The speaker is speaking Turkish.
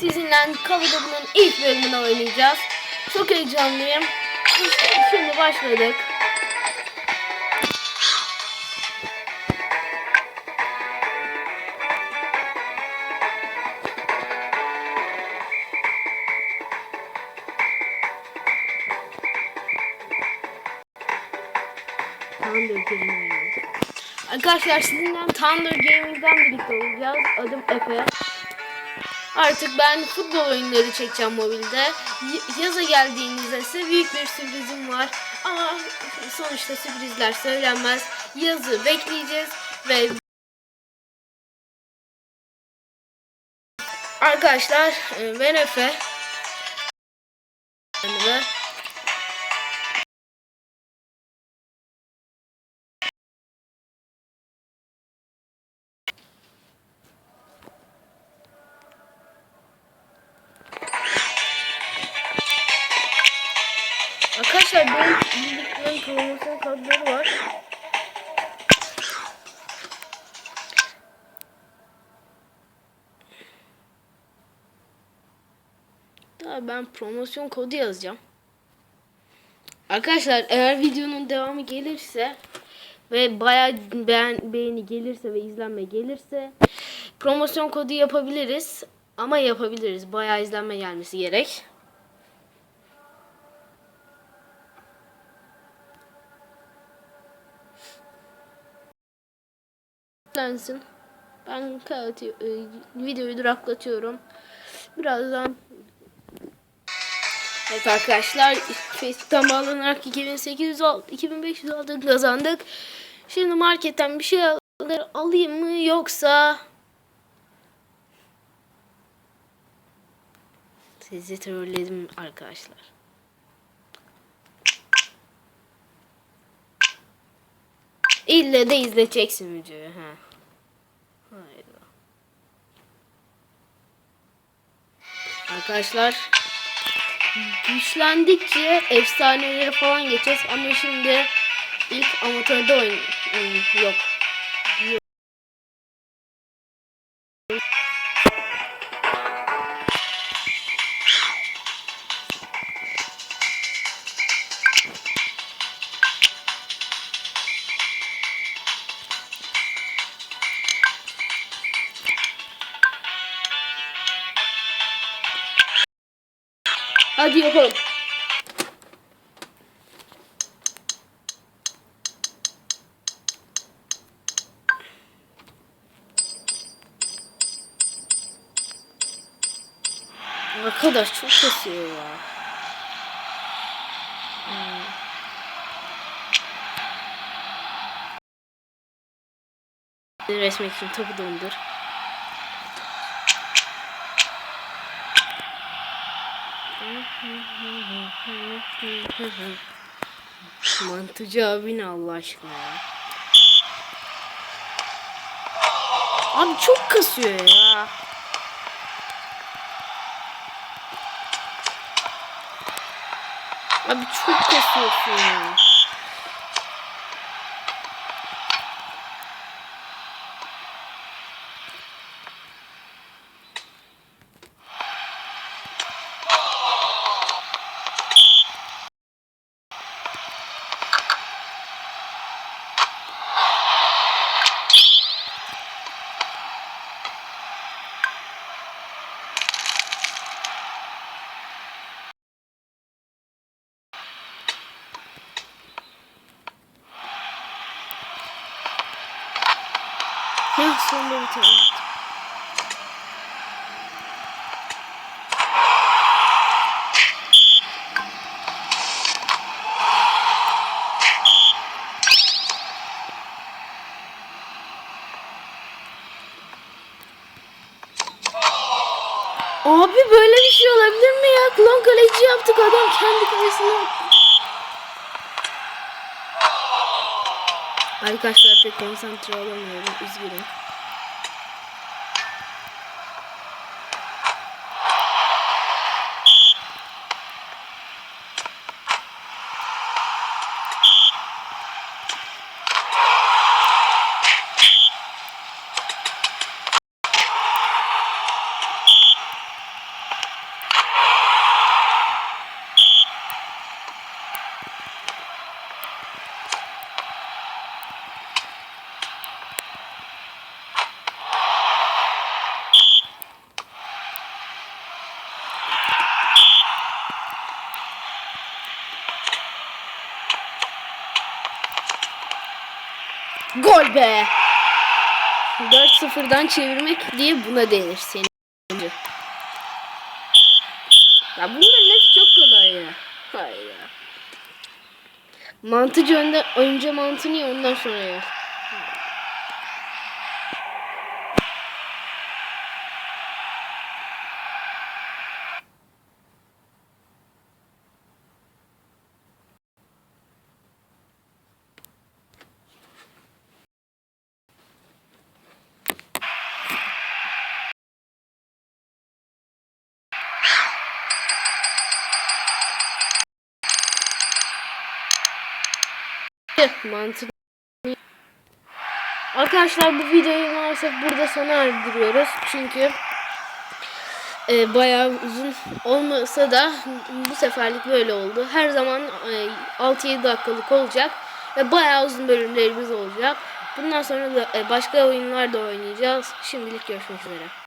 sizinle Duty'nin ilk bölümünü oynayacağız. Çok heyecanlıyım. Şimdi başladık. Thunder Gaming. Arkadaşlar sizinle Thunder Gaming'den birlikte olacağız. Adım Efe. Artık ben futbol oyunları çekeceğim mobilde. Yaza geldiğinizde ise büyük bir sürprizim var. Ama sonuçta sürprizler söylenmez. Yazı bekleyeceğiz ve Arkadaşlar e, ben Efe. Arkadaşlar benim bildiklerim promosyon kodları var. Daha ben promosyon kodu yazacağım. Arkadaşlar eğer videonun devamı gelirse ve bayağı beğen, beğeni gelirse ve izlenme gelirse promosyon kodu yapabiliriz. Ama yapabiliriz. Bayağı izlenme gelmesi gerek. Lensin. Ben e, videoyu duraklatıyorum. Birazdan Evet arkadaşlar Facebook'tan bağlanarak 2800 al- 2500 altın kazandık. Şimdi marketten bir şey al- alayım mı yoksa Sizi trolledim arkadaşlar. İlle de izleyeceksin videoyu. Ha. Hayda. Arkadaşlar güçlendikçe efsaneleri falan geçeceğiz ama şimdi ilk amatörde oyun oyun-. Yok. Hadi yapalım. Arkadaş çok kasıyor ya. Hmm. Resmek için topu dondur. Mantıcı abi ne Allah aşkına ya. Abi çok kasıyor ya. Abi çok kasıyorsun ya. Heh sonunda bir. Abi böyle bir şey olabilir mi ya? Klon kaleci yaptık adam kendi kalesine attı. Arkadaşlar pek konsantre olamıyorum. Üzgünüm. Gol be. 4-0'dan çevirmek diye buna denir senin. Ya bunların hepsi çok kolay ya. Hayır ya. Mantıcı önde, önce mantığını ye ondan sonra ye. Mantık. Arkadaşlar bu videoyu maalesef burada sona erdiriyoruz. Çünkü e, bayağı uzun olmasa da bu seferlik böyle oldu. Her zaman e, 6-7 dakikalık olacak ve bayağı uzun bölümlerimiz olacak. Bundan sonra da e, başka oyunlar da oynayacağız. Şimdilik görüşmek üzere.